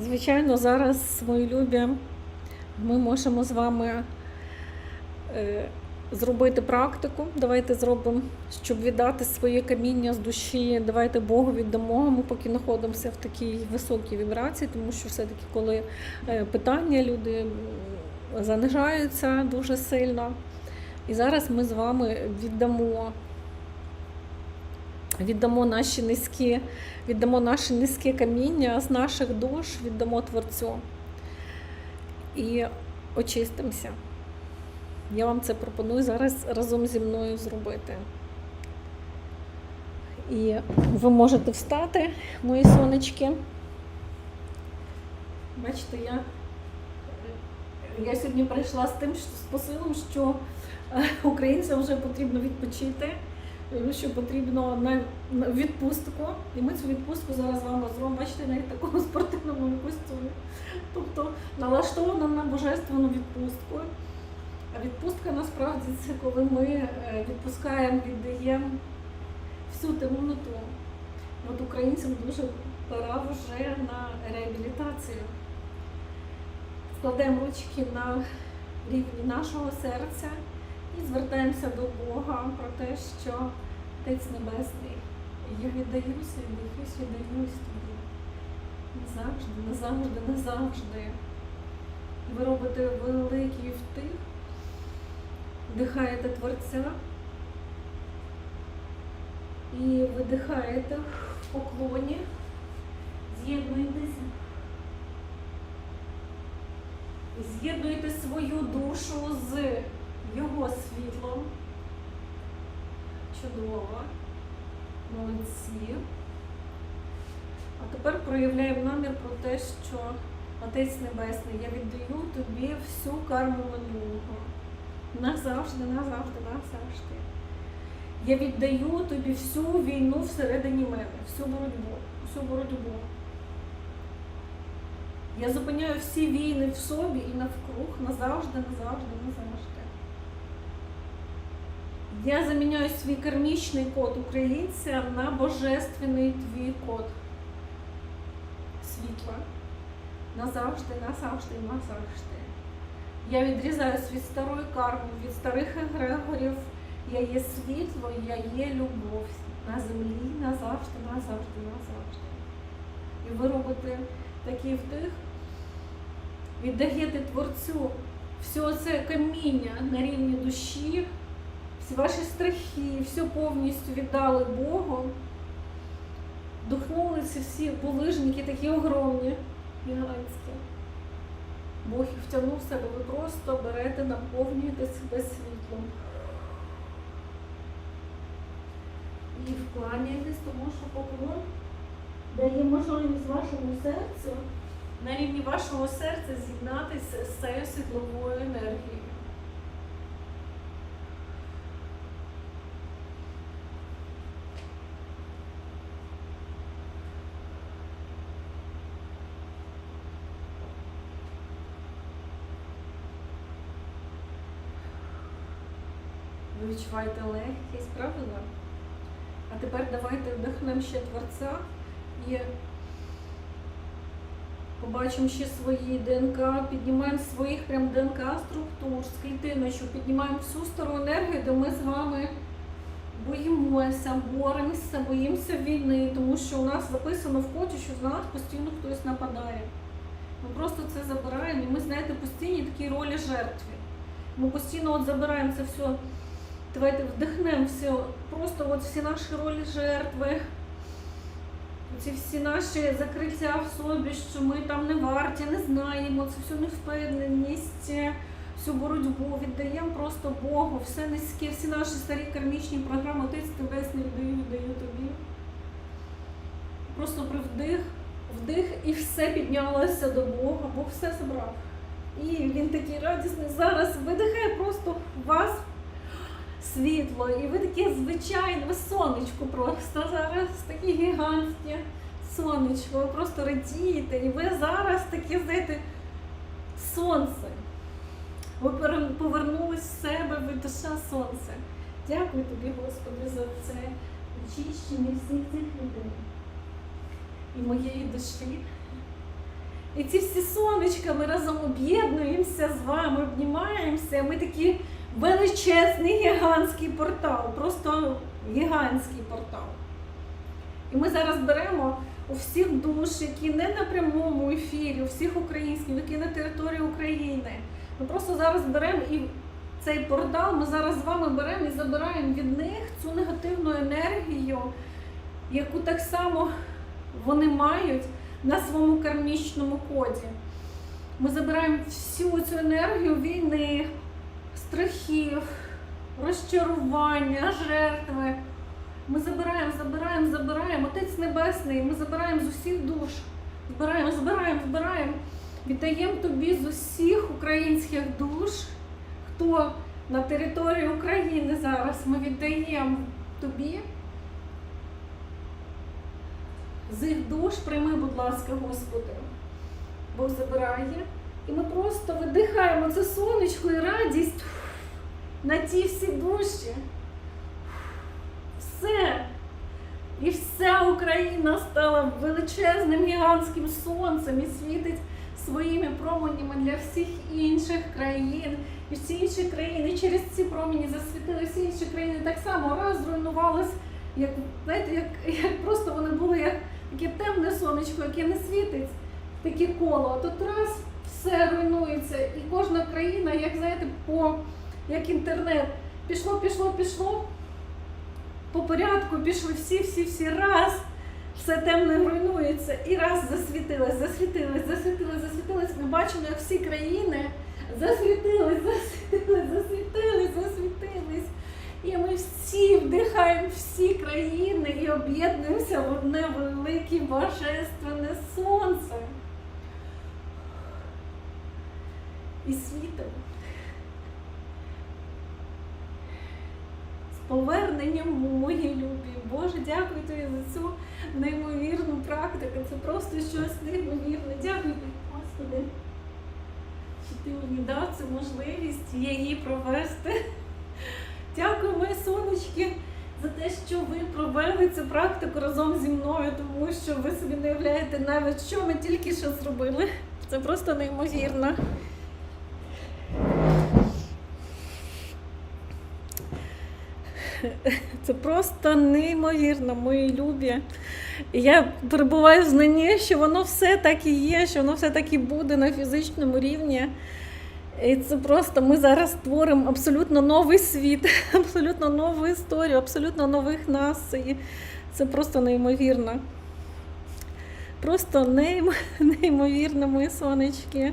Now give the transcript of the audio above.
Звичайно, зараз, мої любі, ми можемо з вами е, зробити практику. Давайте зробимо, щоб віддати своє каміння з душі. Давайте Богу віддамо. Ми поки знаходимося в такій високій вібрації, тому що все-таки, коли е, питання люди занижаються дуже сильно. І зараз ми з вами віддамо. Віддамо наші низькі, віддамо наше низьке каміння з наших душ, віддамо Творцю і очистимося. Я вам це пропоную зараз разом зі мною зробити. І ви можете встати, мої сонечки. Бачите, я, я сьогодні прийшла з тим, що, з посилом, що е, українцям вже потрібно відпочити, що потрібно на, на відпустку. І ми цю відпустку зараз з вами зробимо, бачите, в такому спортивному костюмі. Тобто налаштована на божественну відпустку. А відпустка насправді це коли ми е, відпускаємо, віддаємо всю темноту. От українцям дуже пора вже на реабілітацію. Складемо ручки на рівні нашого серця і звертаємося до Бога про те, що Отець Небесний, я віддаюся, віддаюсь, віддаюсь тобі. Назавжди, назавжди, назавжди. Ви робите великий втих, вдихаєте Творця і видихаєте в поклоні, з'єднуєтеся. З'єднуєте свою душу з його світлом. Чудово. Молодці. А тепер проявляємо намір про те, що Отець Небесний, я віддаю тобі всю карму минулого. Назавжди, назавжди, назавжди. Я віддаю тобі всю війну всередині мене, всю боротьбу, всю боротьбу. Я зупиняю всі війни в собі і навкруг назавжди, назавжди, назавжди. Я заміняю свій кармічний код українця на божественний твій код світла. Назавжди, назавжди, назавжди. Я відрізаюсь від старої карми, від старих егрегорів. Я є світло, я є любов на землі назавжди, назавжди, назавжди. І ви робите такий вдих, віддаєте Творцю все це каміння на рівні душі, ваші страхи, все повністю віддали Богу. Духнули ці всі булижники такі огромні, гігантські. Бог їх втягнув в себе, ви просто берете, наповнюєте себе світлом. І вкланяєтесь, тому що поклон дає можливість вашому серцю на рівні вашого серця з'єднатися з цією світловою енергією. Ви відчуваєте легкість, правильно? А тепер давайте вдихнемо ще Творця і побачимо ще свої ДНК, піднімаємо своїх прям ДНК структур з клітиночок, піднімаємо всю стару енергію, де ми з вами боїмося, боремося, боїмося війни, тому що у нас записано в коді, що на нас постійно хтось нападає. Ми просто це забираємо, і ми, знаєте, постійні такі ролі жертви. Ми постійно от забираємо це все. Давайте вдихнемо все, просто от всі наші ролі жертви, ці всі наші закриття в собі, що ми там не варті, не знаємо, це всю невпевненість, всю боротьбу віддаємо просто Богу, все низьке, всі наші старі кармічні програми, Отець Небесний віддаю, віддаю тобі. Просто при вдих, вдих і все піднялося до Бога, Бог все забрав. І він такий радісний. Зараз видихає просто вас світло, і ви таке звичайне, ви сонечко просто зараз такі гігантські сонечко, ви просто радієте, і ви зараз таке, знаєте, сонце. Ви повернулись в себе, ви душа сонце. Дякую тобі, Господи, за це очищення всіх цих людей і моєї душі. І ці всі сонечка ми разом об'єднуємося з вами, обнімаємося. Ми такий величезний гігантський портал, просто гігантський портал. І ми зараз беремо у всіх душ, які не на прямому ефірі, у всіх українських, які на території України. Ми просто зараз беремо і цей портал, ми зараз з вами беремо і забираємо від них цю негативну енергію, яку так само вони мають на своєму кармічному коді. Ми забираємо всю цю енергію війни, страхів, розчарування, жертви. Ми забираємо, забираємо, забираємо. Отець Небесний, ми забираємо з усіх душ. Збираємо, збираємо, збираємо. Віддаємо тобі з усіх українських душ, хто на території України зараз. Ми віддаємо тобі. З їх душ прийми, будь ласка, Господи. Бог забирає. І ми просто видихаємо це сонечко і радість на ті всі душі. Все. І вся Україна стала величезним гігантським сонцем і світить своїми променями для всіх інших країн. І всі інші країни через ці промені засвітили, всі інші країни так само раз зруйнувались, як, знаєте, як, як просто вони були як таке темне сонечко, яке не світить, таке коло. А тут раз все руйнується. І кожна країна, як знаєте, по як інтернет, пішло, пішло, пішло. По порядку пішли всі, всі, всі раз. Все темне руйнується і раз засвітилось, засвітилось, засвітилось, засвітилось. Ми бачимо, як всі країни засвітились, засвітились, засвітились, засвітились. І ми всі вдихаємо всі країни і об'єднуємося в одне велике божественне сонце. І світом. З поверненням мої любі. Боже, дякую тобі за цю неймовірну практику. Це просто щось неймовірне. Дякую Господи, що ти мені дав цю можливість її провести. Дякую, мої сонечки, за те, що ви провели цю практику разом зі мною, тому що ви собі не уявляєте навіть, що ми тільки що зробили. Це просто неймовірно. Це просто неймовірно, мої любі. І Я перебуваю в знанні, що воно все так і є, що воно все так і буде на фізичному рівні. І це просто ми зараз створимо абсолютно новий світ, абсолютно нову історію, абсолютно нових нас. І це просто неймовірно. Просто неймовірно, мої сонечки.